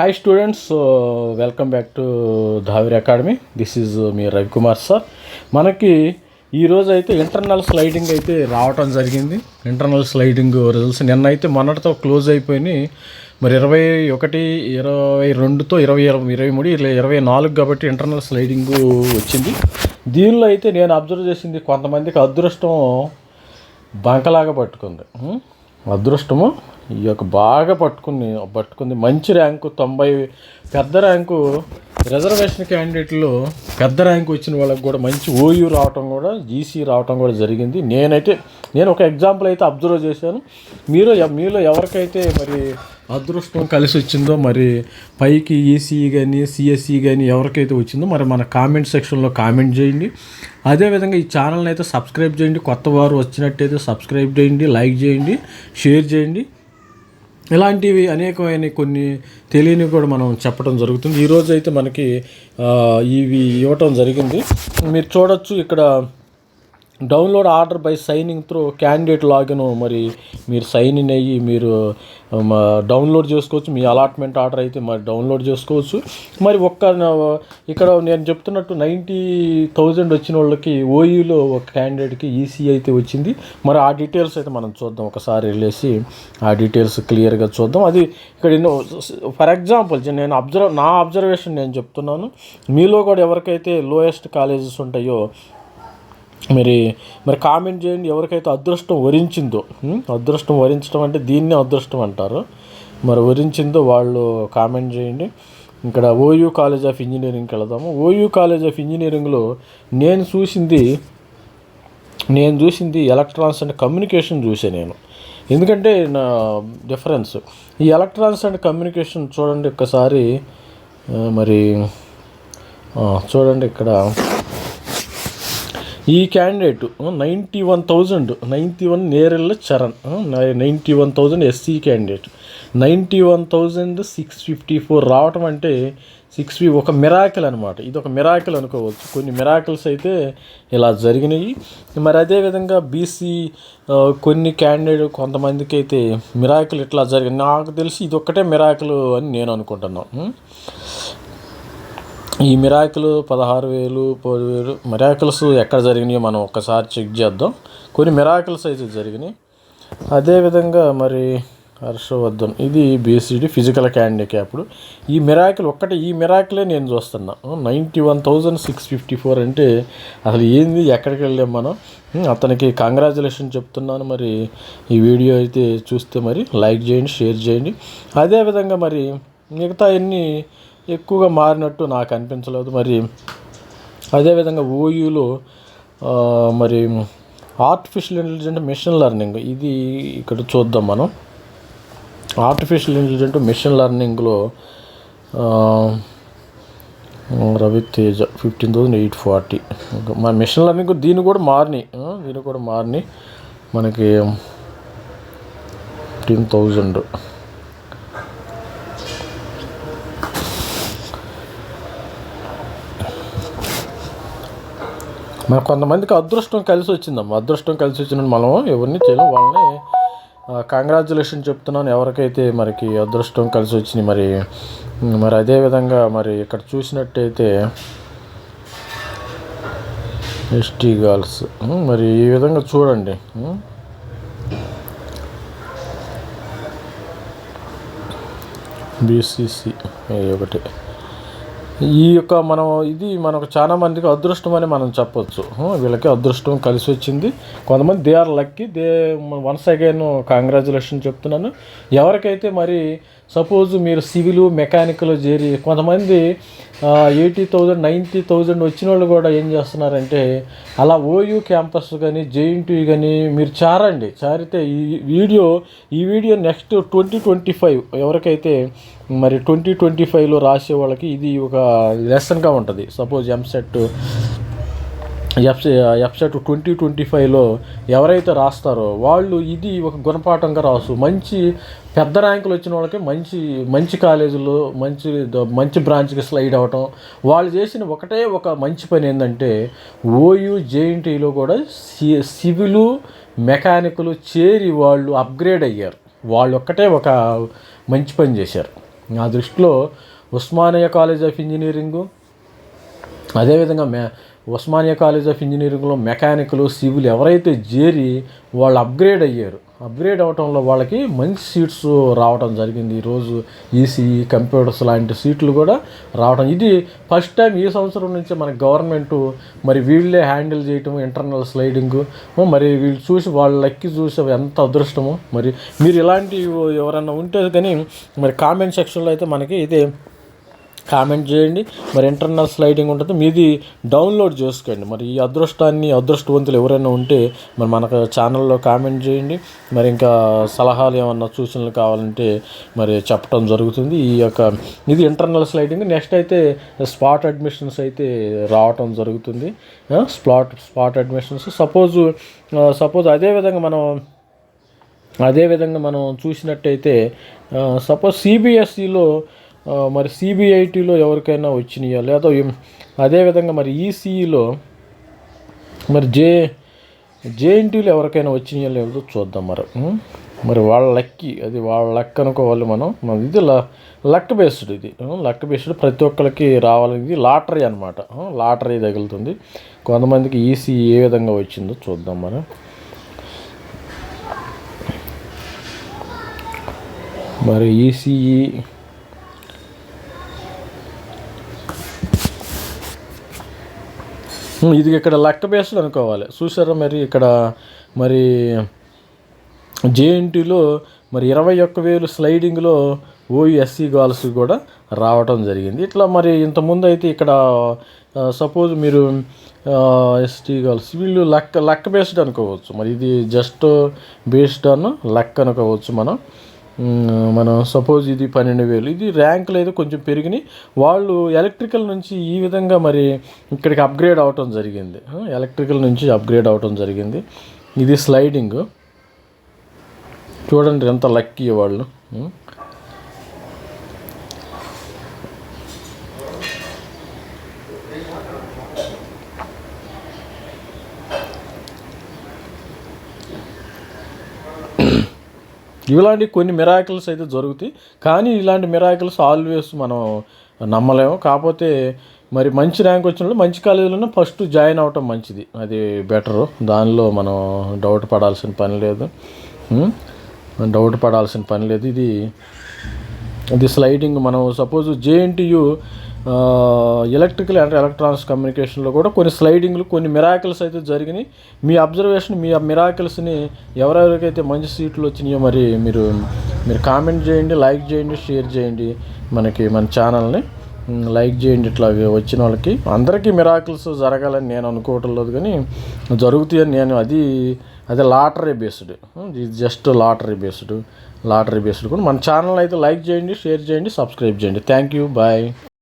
Hi students welcome back to Dhavir academy this is me Ravikumar sir మనకి ఈరోజు అయితే internal sliding అయితే రావటం జరిగింది. ఇంటర్నల్ స్లైడింగ్ రిజల్ట్స్ నిన్న అయితే మొన్నటితో క్లోజ్ అయిపోయినాయి. మరి ఇరవై ఒకటి ఇరవై రెండుతో ఇరవై ఇరవై ఇరవై మూడు ఇలా ఇరవై నాలుగు కాబట్టి ఇంటర్నల్ స్లైడింగ్ వచ్చింది. దీనిలో అయితే నేను అబ్జర్వ్ చేసింది కొంతమందికి అదృష్టం బంకలాగా పట్టుకుంది. అదృష్టము ఈ యొక్క బాగా పట్టుకుని పట్టుకుంది. మంచి ర్యాంకు తొంభై పెద్ద ర్యాంకు రిజర్వేషన్ క్యాండిడేట్లో పెద్ద ర్యాంకు వచ్చిన వాళ్ళకి కూడా మంచి ఓయూ రావటం కూడా జీసీ రావటం కూడా జరిగింది. నేనైతే నేను ఒక ఎగ్జాంపుల్ అయితే అబ్జర్వ్ చేశాను. మీరు మీలో ఎవరికైతే మరి అదృష్టం కలిసి వచ్చిందో మరి పైకి ఈసీ కానీ సిఎస్ఈ కానీ ఎవరికైతే వచ్చిందో మరి మన కామెంట్ సెక్షన్లో కామెంట్ చేయండి. అదేవిధంగా ఈ ఛానల్ని అయితే సబ్స్క్రైబ్ చేయండి. కొత్త వారు వచ్చినట్టయితే సబ్స్క్రైబ్ చేయండి లైక్ చేయండి షేర్ చేయండి. ఇలాంటివి అనేకమైన కొన్ని తెలియనివి కూడా మనం చెప్పడం జరుగుతుంది. ఈరోజు అయితే మనకి ఇవి ఇవ్వటం జరిగింది. మీరు చూడొచ్చు ఇక్కడ download order by signing through candidate login మరి మీరు సైన్ ఇన్ అయ్యి మీరు డౌన్లోడ్ చేసుకోవచ్చు. మీ అలాట్మెంట్ ఆర్డర్ అయితే మరి డౌన్లోడ్ చేసుకోవచ్చు. మరి ఒక్క ఇక్కడ నేను చెప్తున్నట్టు నైంటీ థౌజండ్ వచ్చిన వాళ్ళకి ఓయూలో ఒక క్యాండిడేట్కి ఈసీ అయితే వచ్చింది. మరి ఆ డీటెయిల్స్ అయితే మనం చూద్దాం. ఒకసారి వెళ్ళేసి ఆ డీటెయిల్స్ క్లియర్గా చూద్దాం. అది ఇక్కడ ఎన్నో ఫర్ ఎగ్జాంపుల్ నేను అబ్జర్వ్ నా అబ్జర్వేషన్ నేను చెప్తున్నాను. మీలో కూడా ఎవరికైతే లోయెస్ట్ కాలేజెస్ ఉంటాయో మరి మరి కామెంట్ చేయండి ఎవరికైతే అదృష్టం వరించిందో. అదృష్టం వరించడం అంటే దీన్నే అదృష్టం అంటారు. మరి వరించిందో వాళ్ళు కామెంట్ చేయండి. ఇక్కడ ఓయూ కాలేజ్ ఆఫ్ ఇంజనీరింగ్కి వెళదాము. ఓయూ కాలేజ్ ఆఫ్ ఇంజనీరింగ్లో నేను చూసింది నేను చూసింది ఎలక్ట్రానిక్స్ అండ్ కమ్యూనికేషన్ చూసే నేను. ఎందుకంటే నా డిఫరెన్స్. ఈ ఎలక్ట్రానిక్స్ అండ్ కమ్యూనికేషన్ చూడండి ఒక్కసారి. మరి చూడండి ఇక్కడ. ఈ candidate ninety one thousand ninety one Nerella Charan ninety one thousand SC candidate ninety one thousand six fifty four రావటం అంటే సిక్స్ ఫి ఒక మిరాకిల్ అనమాట ఇది ఒక మిరాకిల్ అనుకోవచ్చు. కొన్ని మిరాకిల్స్ అయితే ఇలా జరిగినాయి. మరి అదేవిధంగా బీసీ కొన్ని క్యాండిడేట్ కొంతమందికి అయితే మిరాకిల్ ఇట్లా జరిగింది. నాకు తెలిసి ఇది ఒక్కటే మిరాకిల్ అని నేను అనుకుంటున్నాను. ఈ మిరాకిల్ పదహారు వేలు పదివేలు మిరాకిల్స్ ఎక్కడ జరిగినాయో మనం ఒక్కసారి చెక్ చేద్దాం. కొన్ని మిరాకిల్స్ అయితే జరిగినాయి. అదేవిధంగా మరి హర్షవర్ధన్ ఇది బీసీడీ ఫిజికల్ క్యాండిక్యాప్డ్ ఈ మిరాకిల్ ఒక్కటే ఈ మిరాకిలే నేను చూస్తున్నాను ninety one thousand six fifty four అంటే అసలు ఏంది ఎక్కడికి వెళ్ళాం మనం? అతనికి కంగ్రాచులేషన్ చెప్తున్నాను మరి. ఈ వీడియో అయితే చూస్తే మరి లైక్ చేయండి షేర్ చేయండి. అదేవిధంగా మరి మిగతా ఎన్ని ఎక్కువగా మారినట్టు నాకు అనిపించలేదు. మరి అదేవిధంగా ఓయూలో మరి ఆర్టిఫిషియల్ ఇంటెలిజెంట్ మిషన్ లెర్నింగ్ ఇది ఇక్కడ చూద్దాం మనం. Artificial intelligent machine లెర్నింగ్లో Raviteja fifteen thousand eight forty. మన మిషన్ లెర్నింగ్ దీన్ని కూడా మారినాయి. దీన్ని కూడా మారినాయి. మనకి ఫిఫ్టీన్ థౌజండ్ మరి కొంతమందికి అదృష్టం కలిసి వచ్చిందమ్మా. అదృష్టం కలిసి వచ్చిన మనం ఎవరిని చేయలేం. వాళ్ళని కంగ్రాచులేషన్ చెప్తున్నాను. ఎవరికైతే మనకి అదృష్టం కలిసి వచ్చింది మరి మరి అదే విధంగా మరి ఇక్కడ చూసినట్టయితే ఎస్టీ గర్ల్స్ మరి ఈ విధంగా చూడండి. బీసీసీ ఒకటి. ఈ యొక్క మనం ఇది మనకు చాలా మందికి అదృష్టం అని మనం చెప్పొచ్చు. వీళ్ళకి అదృష్టం కలిసి వచ్చింది. కొంతమంది they are lucky. They once again congratulation చెప్తున్నాను. ఎవరికైతే మరి సపోజ్ మీరు సివిల్ మెకానికల్ చేరి కొంతమంది ఎయిటీ థౌజండ్ నైంటీ థౌజండ్ వచ్చిన వాళ్ళు కూడా ఏం చేస్తున్నారంటే అలా ఓయూ క్యాంపస్ కానీ జేఎన్టీయూ కానీ మీరు చారండి. చారితే ఈ వీడియో ఈ video next twenty twenty five ఎవరికైతే మరి ట్వంటీ ట్వంటీ ఫైవ్లో రాసే వాళ్ళకి ఇది ఒక లెసన్గా ఉంటుంది. Suppose EAMCET F ఎఫ్సెట్ twenty twenty ఫైవ్లో ఎవరైతే రాస్తారో వాళ్ళు ఇది ఒక గుణపాఠంగా రాసు. మంచి పెద్ద ర్యాంకులు వచ్చిన వాళ్ళకి మంచి మంచి కాలేజీలో మంచి మంచి బ్రాంచ్కి స్లైడ్ అవ్వటం. వాళ్ళు చేసిన ఒకటే ఒక మంచి పని ఏంటంటే ఓయూ జేఎన్టీలో కూడా సి సివిలు మెకానికల్ చేరి వాళ్ళు అప్గ్రేడ్ అయ్యారు. వాళ్ళు ఒక్కటే ఒక మంచి పని చేశారు. నా దృష్టిలో ఉస్మానియా కాలేజ్ ఆఫ్ ఇంజనీరింగు అదేవిధంగా మే ఉస్మానియా కాలేజ్ ఆఫ్ ఇంజనీరింగ్లో మెకానికల్ సివిల్ ఎవరైతే చేరి వాళ్ళు అప్గ్రేడ్ అయ్యారు. అప్గ్రేడ్ అవటంలో వాళ్ళకి మంచి సీట్స్ రావటం జరిగింది. ఈరోజు ఈసీఈ కంప్యూటర్స్ లాంటి సీట్లు కూడా రావడం ఇది ఫస్ట్ టైం ఈ సంవత్సరం నుంచి మన గవర్నమెంట్ మరి వీళ్ళే హ్యాండిల్ చేయటం ఇంటర్నల్ స్లైడింగ్. మరి వీళ్ళు చూసి వాళ్ళ లెక్కి చూసి ఎంత అదృష్టమో మరి మీరు ఇలాంటి ఎవరైనా ఉంటే కానీ మరి కామెంట్ సెక్షన్లో అయితే మనకి ఇదే కామెంట్ చేయండి. మరి ఇంటర్నల్ స్లైడింగ్ ఉంటుంది. మీది డౌన్లోడ్ చేసుకోండి. మరి ఈ అదృష్టాన్ని అదృష్టవంతులు ఎవరైనా ఉంటే మరి మనకు ఛానల్లో కామెంట్ చేయండి. మరి ఇంకా సలహాలు ఏమన్నా సూచనలు కావాలంటే మరి చెప్పడం జరుగుతుంది. ఈ యొక్క ఇది ఇంటర్నల్ స్లైడింగ్ నెక్స్ట్ అయితే స్పాట్ అడ్మిషన్స్ అయితే రావటం జరుగుతుంది. Spot spot admissions suppose suppose అదేవిధంగా మనం అదేవిధంగా మనం చూసినట్టయితే సపోజ్ సిబిఎస్ఈలో మరి సిబిఐటీలో ఎవరికైనా వచ్చినాయా? లేదా అదేవిధంగా మరి ఈసీఈలో మరి జే జేఎన్టీలో ఎవరికైనా వచ్చినాయా లేదో చూద్దాం మరి. మరి వాళ్ళ లక్కి అది వాళ్ళ లక్ అనుకోవాలి మనం. మన ఇది లక్ బేస్డ్ ఇది. లక్ బేస్డ్ ప్రతి ఒక్కరికి రావాలి. ఇది లాటరీ అనమాట లాటరీ తగులుతుంది. కొంతమందికి ఈసీ ఏ విధంగా వచ్చిందో చూద్దాం మరి. మరి ఈసీఈ ఇది ఇక్కడ లెక్క బేస్డ్ అనుకోవాలి. చూసారా మరి ఇక్కడ మరి జేఎన్టీలో మరి ఇరవై ఒక్క వేలు స్లైడింగ్లో ఓఎస్సీ గాల్స్ కూడా రావటం జరిగింది. ఇట్లా మరి ఇంతకుముందు అయితే ఇక్కడ సపోజ్ మీరు ఎస్టీ గాల్స్ వీళ్ళు లెక్క లెక్క బేస్డ్ అనుకోవచ్చు. మరి ఇది జస్ట్ బేస్డ్ అన్ లెక్క అనుకోవచ్చు మనం. మనం సపోజ్ ఇది పన్నెండు వేలు. ఇది ర్యాంకులు అయితే కొంచెం పెరిగినాయి. వాళ్ళు ఎలక్ట్రికల్ నుంచి ఈ విధంగా మరి ఇక్కడికి అప్గ్రేడ్ అవటం జరిగింది. ఎలక్ట్రికల్ నుంచి అప్గ్రేడ్ అవటం జరిగింది. ఇది స్లైడింగ్ చూడండి ఎంత లక్కీ వాళ్ళు. ఇలాంటి కొన్ని మిరాకిల్స్ అయితే జరుగుతాయి. కానీ ఇలాంటి మిరాకిల్స్ ఆల్వేస్ మనం నమ్మలేము. కాకపోతే మరి మంచి ర్యాంక్ వచ్చిన మంచి కాలేజీలోనే ఫస్ట్ జాయిన్ అవ్వటం మంచిది. అది బెటరు దానిలో మనం డౌట్ పడాల్సిన పని లేదు. డౌట్ పడాల్సిన పని లేదు. ఇది ఇది స్లైడింగ్ మనం suppose JNTU electrical and electronics కమ్యూనికేషన్లో కూడా కొన్ని స్లైడింగ్లు కొన్ని మిరాకిల్స్ అయితే జరిగినాయి. మీ అబ్జర్వేషన్ మీ మిరాకిల్స్ని ఎవరెవరికైతే మంచి సీట్లు వచ్చినాయో మరి మీరు మీరు కామెంట్ చేయండి లైక్ చేయండి షేర్ చేయండి మనకి మన ఛానల్ని లైక్ చేయండి ఇట్లా వచ్చిన వాళ్ళకి. అందరికీ మిరాకిల్స్ జరగాలని నేను అనుకోవటం లేదు కానీ జరుగుతాయని నేను అది అది లాటరీ బేస్డ్ ఇది just lottery based lottery based కూడా మన ఛానల్ అయితే లైక్ చేయండి షేర్ చేయండి సబ్స్క్రైబ్ చేయండి. Thank you bye.